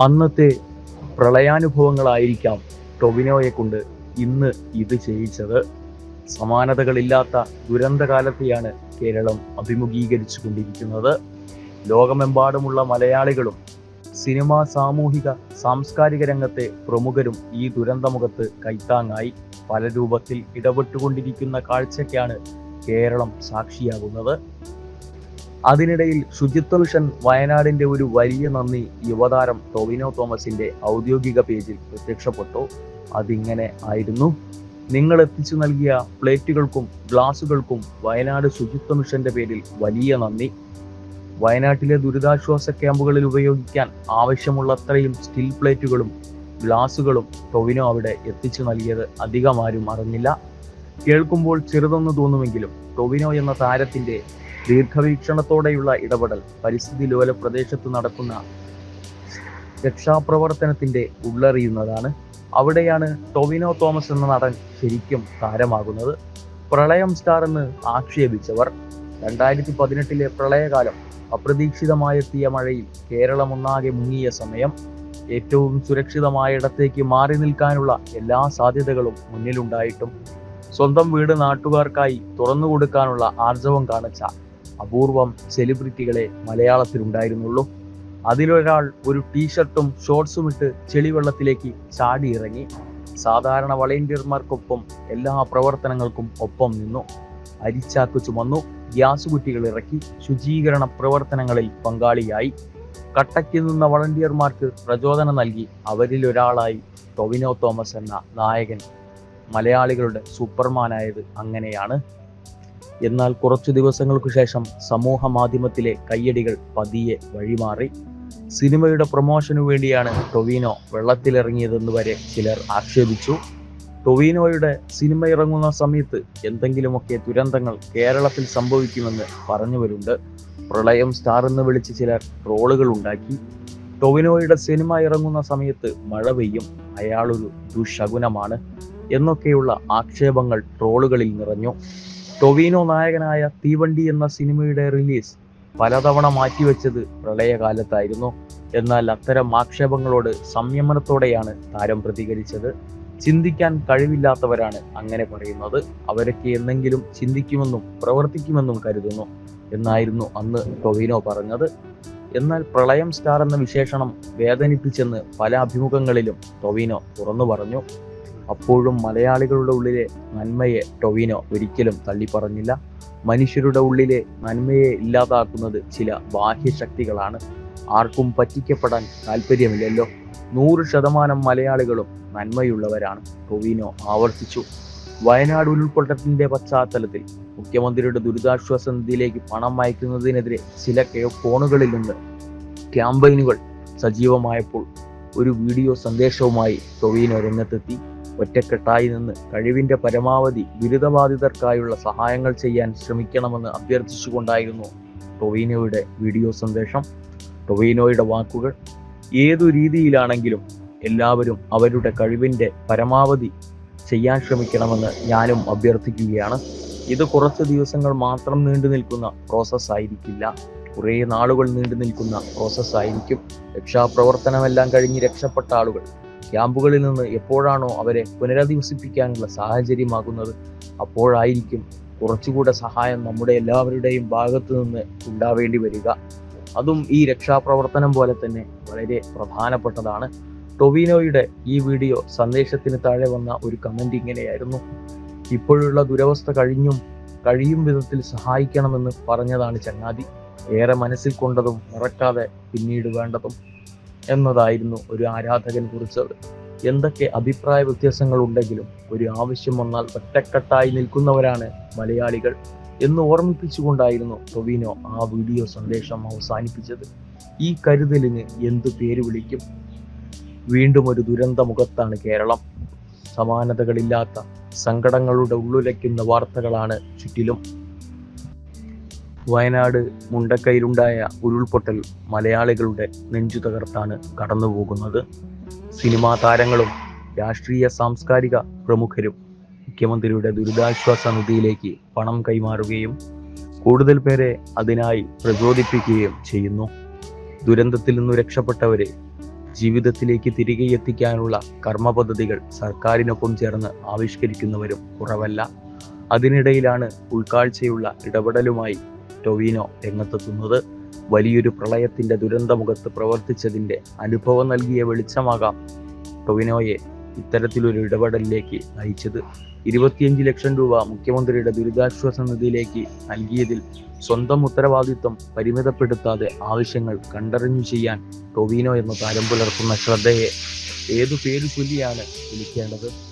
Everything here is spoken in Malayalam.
അന്നത്തെ പ്രളയാനുഭവങ്ങളായിരിക്കാം ടൊവിനോയെ കൊണ്ട് ഇന്ന് ഇത് ചെയ്യിച്ചത്. സമാനതകളില്ലാത്ത ദുരന്തകാലത്തെയാണ് കേരളം അഭിമുഖീകരിച്ചു കൊണ്ടിരിക്കുന്നത് ലോകമെമ്പാടുമുള്ള മലയാളികളും സിനിമാ സാമൂഹിക സാംസ്കാരിക രംഗത്തെ പ്രമുഖരും ഈ ദുരന്തമുഖത്ത് കൈത്താങ്ങായി പല രൂപത്തിൽ ഇടപെട്ടുകൊണ്ടിരിക്കുന്ന കാഴ്ചയ്ക്കാണ് കേരളം സാക്ഷിയാകുന്നത്. അതിനിടയിൽ ശുചിത്വ മിഷൻ വയനാടിന്റെ ഒരു വലിയ നന്ദി യുവതാരം ടൊവിനോ തോമസിന്റെ ഔദ്യോഗിക പേജിൽ പ്രത്യക്ഷപ്പെട്ടു. അതിങ്ങനെ ആയിരുന്നു. നിങ്ങൾ എത്തിച്ചു നൽകിയ പ്ലേറ്റുകൾക്കും ഗ്ലാസുകൾക്കും വയനാട് ശുചിത്വ മിഷന്റെ പേരിൽ വലിയ നന്ദി. വയനാട്ടിലെ ദുരിതാശ്വാസ ക്യാമ്പുകളിൽ ഉപയോഗിക്കാൻ ആവശ്യമുള്ളത്രയും സ്റ്റീൽ പ്ലേറ്റുകളും ഗ്ലാസുകളും ടൊവിനോ അവിടെ എത്തിച്ചു നൽകിയത് അധികം ആരും അറിഞ്ഞില്ല. കേൾക്കുമ്പോൾ ചെറുതൊന്നു തോന്നുമെങ്കിലും ടൊവിനോ എന്ന താരത്തിന്റെ ദീർഘവീക്ഷണത്തോടെയുള്ള ഇടപെടൽ പരിസ്ഥിതി ലോല പ്രദേശത്ത് നടക്കുന്ന രക്ഷാപ്രവർത്തനത്തിന്റെ ഉള്ളറിയുന്നതാണ്. അവിടെയാണ് ടൊവിനോ തോമസ് എന്ന നടൻ ശരിക്കും താരമാകുന്നത്. പ്രളയം സ്റ്റാർ എന്ന് ആക്ഷേപിച്ചവർ രണ്ടായിരത്തി പതിനെട്ടിലെ പ്രളയകാലം അപ്രതീക്ഷിതമായെത്തിയ മഴയിൽ കേരളമൊന്നാകെ മുങ്ങിയ സമയം ഏറ്റവും സുരക്ഷിതമായ ഇടത്തേക്ക് മാറി നിൽക്കാനുള്ള എല്ലാ സാധ്യതകളും മുന്നിലുണ്ടായിട്ടും സ്വന്തം വീട് നാട്ടുകാർക്കായി തുറന്നു കൊടുക്കാനുള്ള ആർജവം കാണിച്ച അപൂർവം സെലിബ്രിറ്റികളെ മലയാളത്തിലുണ്ടായിരുന്നുള്ളൂ. അതിലൊരാൾ ഒരു ടീഷർട്ടും ഷോർട്സും ഇട്ട് ചെളിവെള്ളത്തിലേക്ക് ചാടിയിറങ്ങി. സാധാരണ വളണ്ടിയർമാർക്കൊപ്പം എല്ലാ പ്രവർത്തനങ്ങൾക്കും ഒപ്പം നിന്നു. അരിച്ചാക്ക് ചുമന്നു. ഗ്യാസ് കുറ്റികൾ ഇറക്കി. ശുചീകരണ പ്രവർത്തനങ്ങളിൽ പങ്കാളിയായി. കട്ടയ്ക്ക് നിന്ന വളണ്ടിയർമാർക്ക് പ്രചോദനം നൽകി അവരിൽ ഒരാളായി ടൊവിനോ തോമസ് എന്ന നായകൻ. മലയാളികളുടെ സൂപ്പർമാനായത് അങ്ങനെയാണ്. എന്നാൽ കുറച്ചു ദിവസങ്ങൾക്കു ശേഷം സമൂഹ മാധ്യമത്തിലെ കയ്യടികൾ പതിയെ വഴിമാറി. സിനിമയുടെ പ്രൊമോഷനു വേണ്ടിയാണ് ടൊവിനോ വെള്ളത്തിലിറങ്ങിയതെന്ന് വരെ ചിലർ ആക്ഷേപിച്ചു. ടൊവിനോയുടെ സിനിമ ഇറങ്ങുന്ന സമയത്ത് എന്തെങ്കിലുമൊക്കെ ദുരന്തങ്ങൾ കേരളത്തിൽ സംഭവിക്കുമെന്ന് പറഞ്ഞവരുണ്ട്. പ്രളയം സ്റ്റാർ എന്ന് വിളിച്ച് ചിലർ ട്രോളുകൾ ഉണ്ടാക്കി. ടൊവിനോയുടെ സിനിമ ഇറങ്ങുന്ന സമയത്ത് മഴ പെയ്യും അയാളൊരു ദുശകുനമാണ് എന്നൊക്കെയുള്ള ആക്ഷേപങ്ങൾ ട്രോളുകളിൽ നിറഞ്ഞു. ടൊവിനോ നായകനായ തീവണ്ടി എന്ന സിനിമയുടെ റിലീസ് പലതവണ മാറ്റിവെച്ചത് പ്രളയകാലത്തായിരുന്നു. എന്നാൽ അത്തരം ആക്ഷേപങ്ങളോട് സംയമനത്തോടെയാണ് താരം പ്രതികരിച്ചത്. ചിന്തിക്കാൻ കഴിവില്ലാത്തവരാണ് അങ്ങനെ പറയുന്നത്. അവരൊക്കെ എന്തെങ്കിലും ചിന്തിക്കുമെന്നും പ്രവർത്തിക്കുമെന്നും കരുതുന്നു എന്നായിരുന്നു അന്ന് ടൊവിനോ പറഞ്ഞത്. എന്നാൽ പ്രളയം സ്റ്റാർ എന്ന വിശേഷണം വേദനിപ്പിച്ചെന്ന് പല അഭിമുഖങ്ങളിലും ടൊവിനോ തുറന്നു പറഞ്ഞു. അപ്പോഴും മലയാളികളുടെ ഉള്ളിലെ നന്മയെ ടൊവിനോ ഒരിക്കലും തള്ളിപ്പറഞ്ഞില്ല. മനുഷ്യരുടെ ഉള്ളിലെ നന്മയെ ഇല്ലാതാക്കുന്നത് ചില ബാഹ്യശക്തികളാണ്. ആർക്കും പറ്റിക്കപ്പെടാൻ താല്പര്യമില്ലല്ലോ. നൂറ് ശതമാനം മലയാളികളും നന്മയുള്ളവരാണ് ടൊവിനോ ആവർത്തിച്ചു. വയനാട് ഉരുൾപൊട്ടത്തിന്റെ പശ്ചാത്തലത്തിൽ മുഖ്യമന്ത്രിയുടെ ദുരിതാശ്വാസ നിധിയിലേക്ക് പണം അയക്കുന്നതിനെതിരെ ചില ഫോണുകളിൽ നിന്ന് ക്യാമ്പയിനുകൾ സജീവമായപ്പോൾ ഒരു വീഡിയോ സന്ദേശവുമായി ടൊവിനോ രംഗത്തെത്തി. ഒറ്റക്കെട്ടായി നിന്ന് കഴിവിന്റെ പരമാവധി ദുരിതബാധിതർക്കായുള്ള സഹായങ്ങൾ ചെയ്യാൻ ശ്രമിക്കണമെന്ന് അഭ്യർത്ഥിച്ചുകൊണ്ടായിരുന്നു ടൊവീനോയുടെ വീഡിയോ സന്ദേശം. ടൊവീനോയുടെ വാക്കുകൾ ഏതു രീതിയിലാണെങ്കിലും എല്ലാവരും അവരുടെ കഴിവിന്റെ പരമാവധി ചെയ്യാൻ ശ്രമിക്കണമെന്ന് ഞാനും അഭ്യർത്ഥിക്കുകയാണ്. ഇത് കുറച്ച് ദിവസങ്ങൾ മാത്രം നീണ്ടു നിൽക്കുന്ന പ്രോസസ്സ് ആയിരിക്കില്ല. കുറേ നാളുകൾ നീണ്ടു നിൽക്കുന്ന പ്രോസസ്സായിരിക്കും രക്ഷാപ്രവർത്തനമെല്ലാം കഴിഞ്ഞ് രക്ഷപ്പെട്ട ആളുകൾ ക്യാമ്പുകളിൽ നിന്ന് എപ്പോഴാണോ അവരെ പുനരധിവസിപ്പിക്കാനുള്ള സാഹചര്യമാകുന്നത് അപ്പോഴായിരിക്കും കുറച്ചുകൂടെ സഹായം നമ്മുടെ എല്ലാവരുടെയും ഭാഗത്തു നിന്ന് ഉണ്ടാവേണ്ടി വരിക. അതും ഈ രക്ഷാപ്രവർത്തനം പോലെ തന്നെ വളരെ പ്രധാനപ്പെട്ടതാണ്. ടൊവിനോയുടെ ഈ വീഡിയോ സന്ദേശത്തിന് താഴെ വന്ന ഒരു കമന്റ് ഇങ്ങനെയായിരുന്നു. ഇപ്പോഴുള്ള ദുരവസ്ഥ കഴിഞ്ഞും കഴിയും വിധത്തിൽ സഹായിക്കണമെന്ന് പറഞ്ഞതാണ് ചങ്ങാതി. ഏറെ മനസ്സിൽ കൊണ്ടതും മറക്കാതെ പിന്നീട് വേണ്ടതും എന്നതായിരുന്നു ഒരു ആരാധകൻ കുറിച്ചത്. എന്തൊക്കെ അഭിപ്രായ വ്യത്യാസങ്ങൾ ഉണ്ടെങ്കിലും ഒരു ആവശ്യം വന്നാൽ ഒറ്റക്കെട്ടായി നിൽക്കുന്നവരാണ് മലയാളികൾ എന്ന് ഓർമ്മിപ്പിച്ചുകൊണ്ടായിരുന്നു ടൊവിനോ ആ വീഡിയോ സന്ദേശം അവസാനിപ്പിച്ചത്. ഈ കരുതലിന് എന്തു പേര് വിളിക്കും? വീണ്ടും ഒരു ദുരന്ത മുഖത്താണ് കേരളം. സമാനതകളില്ലാത്ത സങ്കടങ്ങളുടെ ഉള്ളുലയ്ക്കുന്ന വാർത്തകളാണ് ചുറ്റിലും. വയനാട് മുണ്ടക്കയിലുണ്ടായ ഉരുൾപൊട്ടൽ മലയാളികളുടെ നെഞ്ചു തകർത്താണ് കടന്നുപോകുന്നത്. സിനിമാ താരങ്ങളും രാഷ്ട്രീയ സാംസ്കാരിക പ്രമുഖരും മുഖ്യമന്ത്രിയുടെ ദുരിതാശ്വാസ നിധിയിലേക്ക് പണം കൈമാറുകയും കൂടുതൽ പേരെ അതിനായി പ്രചോദിപ്പിക്കുകയും ചെയ്യുന്നു. ദുരന്തത്തിൽ നിന്ന് രക്ഷപ്പെട്ടവരെ ജീവിതത്തിലേക്ക് തിരികെ എത്തിക്കാനുള്ള കർമ്മ പദ്ധതികൾ സർക്കാരിനൊപ്പം ചേർന്ന് ആവിഷ്കരിക്കുന്നവരും കുറവല്ല. അതിനിടയിലാണ് ഉൾക്കാഴ്ചയുള്ള ഇടപെടലുമായി ടൊവിനോ രംഗത്തെത്തുന്നത്. വലിയൊരു പ്രളയത്തിന്റെ ദുരന്തമുഖത്ത് പ്രവർത്തിച്ചതിന്റെ അനുഭവം നൽകിയ വെളിച്ചമാകാം ടൊവിനോയെ ഇത്തരത്തിലൊരു ഇടപെടലിലേക്ക് നയിച്ചത്. ഇരുപത്തിയഞ്ച് ലക്ഷം രൂപ മുഖ്യമന്ത്രിയുടെ ദുരിതാശ്വാസ നിധിയിലേക്ക് നൽകിയതിൽ സ്വന്തം ഉത്തരവാദിത്വം പരിമിതപ്പെടുത്താതെ ആവശ്യങ്ങൾ കണ്ടറിഞ്ഞു ചെയ്യാൻ ടൊവിനോ എന്ന താരം പുലർത്തുന്ന ശ്രദ്ധയെ ഏതു പേരു ചൊല്ലിയാണ് വിളിക്കേണ്ടത്?